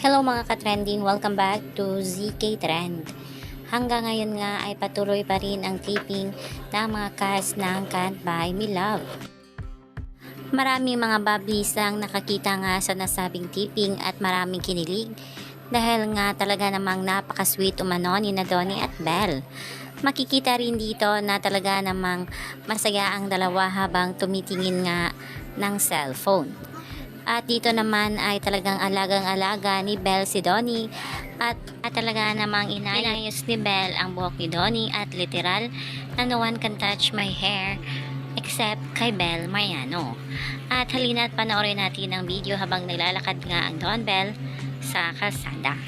Hello mga ka-trending, welcome back to ZK Trend. Hanggang ngayon nga ay patuloy pa rin ang taping ng mga cast ng Can't Buy Me Love. Maraming mga bablis ang nakakita nga sa nasabing taping at maraming kinilig dahil nga talaga namang napaka-sweet umano ni na Donnie at Belle. Makikita rin dito na talaga namang masaya ang dalawa habang tumitingin nga ng cellphone. At dito naman ay talagang alagang-alaga ni Belle si Donnie at, at talaga namang inayos ni Belle ang buhok ni Donnie at literal na no one can touch my hair except kay Belle Mariano. At halina at panoorin natin ang video habang naglalakad nga ang Don Bell sa kalsada.